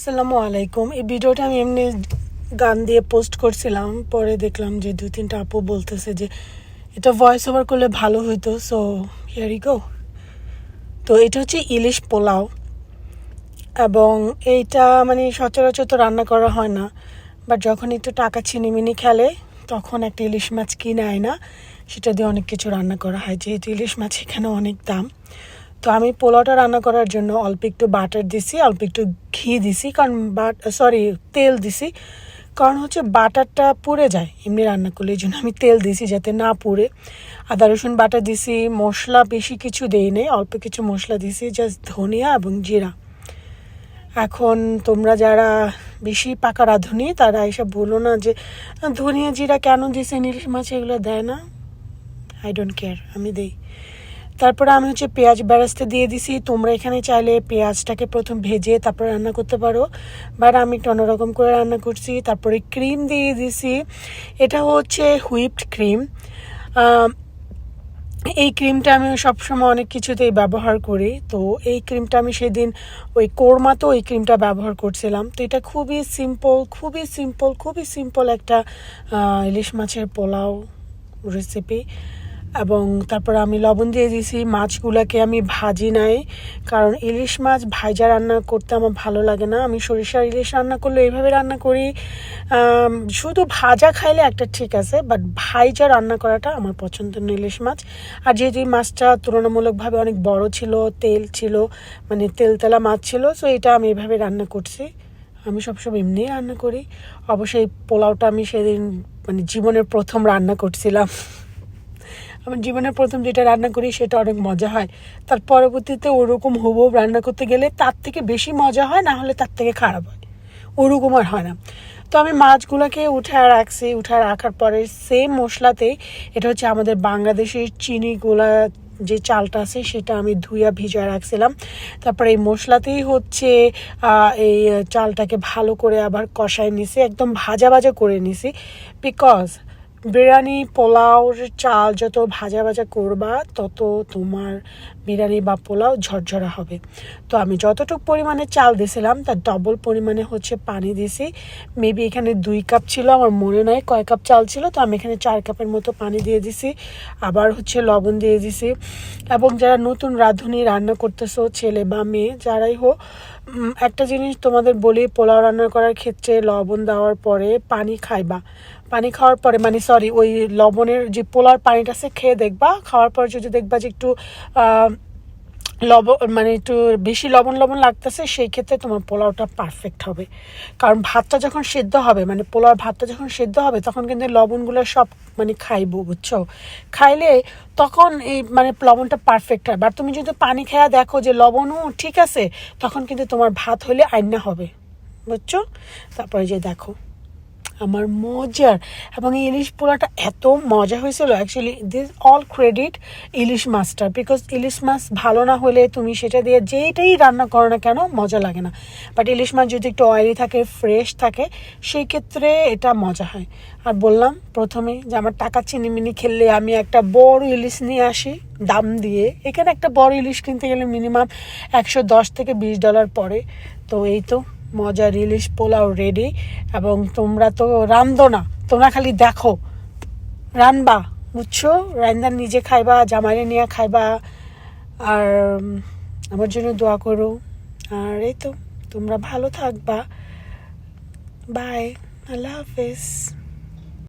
আসসালামু আলাইকুম। এই ভিডিওটা আমি এমনি গান দিয়ে পোস্ট করছিলাম। পরে দেখলাম যে দুই তিনটা আপু বলতেছে যে এটা ভয়েস ওভার করলে ভালো হইতো। সো হিয়ারি গো তো এটা হচ্ছে ইলিশ পোলাও। এবং এইটা মানে সচরাচর তো রান্না করা হয় না। বাট যখন একটু টাকা ছিনিমিনি খেলে, তখন একটা ইলিশ মাছ কিনে আয় না। সেটা দিয়ে অনেক কিছু রান্না করা হয়। যেহেতু ইলিশ মাছ এখানে অনেক দাম। তো আমি পোলাওটা রান্না করার জন্য অল্প একটু বাটার দিছি, অল্প একটু ঘি দিছি, কারণ বাট সরি তেল দিছি। কারণ হচ্ছে বাটারটা পুড়ে যায় এমনি রান্না করলে, এই জন্য আমি তেল দিছি যাতে না পুড়ে। আদা, রসুন বাটা দিছি, মশলা বেশি কিছু দেই নেই, অল্প কিছু মশলা দিছি জাস্ট ধনিয়া এবং জিরা। এখন তোমরা যারা বেশি পাকা রাঁধুনি, তারা এসব বলো না যে, ধনিয়া, জিরা কেন দিছে, ইলিশ মাছ এগুলো দেয় না? আই ডোন্ট কেয়ার আমি দেই। তারপরে আমি হচ্ছে পেঁয়াজ বেরাস্তে দিয়ে দিছি। তোমরা এখানে চাইলে পেঁয়াজটাকে প্রথম ভেজে তারপরে রান্না করতে পারো। বাট আমি একটু অন্যরকম করে রান্না করছি। তারপরে ক্রিম দিয়ে দিছি। এটা হচ্ছে হুইপড ক্রিম। এই ক্রিমটা আমি সবসময় অনেক কিছুতেই ব্যবহার করি। তো এই ক্রিমটা আমি সেদিন ওই কোরমাতেও এই ক্রিমটা ব্যবহার করছিলাম। তো এটা খুবই সিম্পল খুবই সিম্পল খুবই সিম্পল একটা ইলিশ মাছের পোলাও রেসিপি এবং তারপর আমি লবণ দিয়ে দিয়েছি। মাছগুলোকে আমি ভাজি নাই, কারণ ইলিশ মাছ ভাজা রান্না করতে আমার ভালো লাগে না। আমি সরিষার ইলিশ রান্না করলে এইভাবে রান্না করি। শুধু ভাজা খাইলে একটা ঠিক আছে বাট ভাইজা রান্না করাটা আমার পছন্দ না ইলিশ মাছ। আর যেহেতু এই মাছটা তুলনামূলকভাবে অনেক বড় ছিল, তেল ছিল মানে তেলতেলা মাছ ছিল সো এটা আমি এভাবে রান্না করছি। আমি সবসময় এমনিই রান্না করি। অবশ্যই পোলাওটা আমি সেদিন মানে জীবনের প্রথম রান্না করছিলাম। আমার জীবনের প্রথম যেটা রান্না করি সেটা অনেক মজা হয়। তার পরবর্তীতে ওরকম হুবহুব রান্না করতে গেলে তার থেকে বেশি মজা হয়, না হলে তার থেকে খারাপ হয়। ওরকম আর হয় না। তো আমি মাছগুলোকে উঠায় রাখছি উঠায় রাখার পরে সেম মশলাতেই এটা হচ্ছে আমাদের বাংলাদেশের চিনিগুলা যে চালটা আছে সেটা আমি ধুইয়া ভিজা রাখছিলাম। তারপরে এই মশলাতেই হচ্ছে এই চালটাকে ভালো করে আবার কষায় নিছি, একদম ভাজা ভাজা করে নিছি। বিকজ বিরিয়ানি পোলাওর চাল যত ভাজা ভাজা করবা তত তোমার বিরিয়ানি বা পোলাও ঝরঝরা হবে। তো আমি যতটুকু পরিমাণে চাল দিয়েছিলাম, তার ডবল পরিমাণে হচ্ছে পানি দিয়েছি। মেবি এখানে দুই কাপ ছিল, আমার মনে নাই কয় কাপ চাল ছিল, তো আমি এখানে চার কাপের মতো পানি দিয়ে দিছি আবার হচ্ছে লবণ দিয়ে দিছি এবং যারা নতুন রাঁধুনি রান্না করতেছো, ছেলে বা মেয়ে, যারাই হোক একটা জিনিস তোমাদের বলি, পোলাও রান্না করার ক্ষেত্রে লবণ দেওয়ার পরে পানি খাইবা। পানি খাওয়ার পরে মানে সরি ওই লবণের যে পোলার পানিটা সে খেয়ে দেখবা। খাওয়ার পর যদি দেখবা যে একটু লবণ মানে একটু বেশি লবণ লবণ লাগতেছে, সেই ক্ষেত্রে তোমার পোলাওটা পারফেক্ট হবে। কারণ ভাতটা যখন সেদ্ধ হবে মানে পোলাওর ভাতটা যখন সেদ্ধ হবে, তখন কিন্তু লবণগুলো সব মানে খাইবো, বুঝছ? খাইলে তখন এই মানে লবণটা পারফেক্ট হয় বাট তুমি যদি পানি খেয়া দেখো যে লবণও ঠিক আছে, তখন কিন্তু তোমার ভাত হলে আইনা হবে, বুঝছ? তারপরে যে দেখো। আমার মজার। এবং ইলিশ পোলাটা এত মজা হয়েছিল অ্যাকচুয়ালি দিস অল ক্রেডিট ইলিশ মাছটার বিকজ ইলিশ মাছ ভালো না হলে তুমি সেটা দিয়ে যেইটাই রান্না করো না কেন, মজা লাগে না। বাট ইলিশ মাছ যদি একটু অয়েলি থাকে ফ্রেশ থাকে, সেই ক্ষেত্রে এটা মজা হয়। আর বললাম, প্রথমে যে আমার টাকা চিনিমিনি খেললে আমি একটা বড় ইলিশ নিয়ে আসি, দাম দিয়ে। এখানে একটা বড় ইলিশ কিনতে গেলে মিনিমাম একশো দশ থেকে বিশ ডলার পড়ে। তো এই তো। মজার ইলিশ পোলাও রেডি এবং তোমরা তো রান্ধো না, তোমরা খালি দেখো। রানবা বুঝছ? রান্না নিজে খাইবা, জামাইরে নিয়ে খাইবা, আর আমার জন্য দোয়া করো। আর এই তো, তোমরা ভালো থাকবা। বাই আল্লাহ হাফেজ।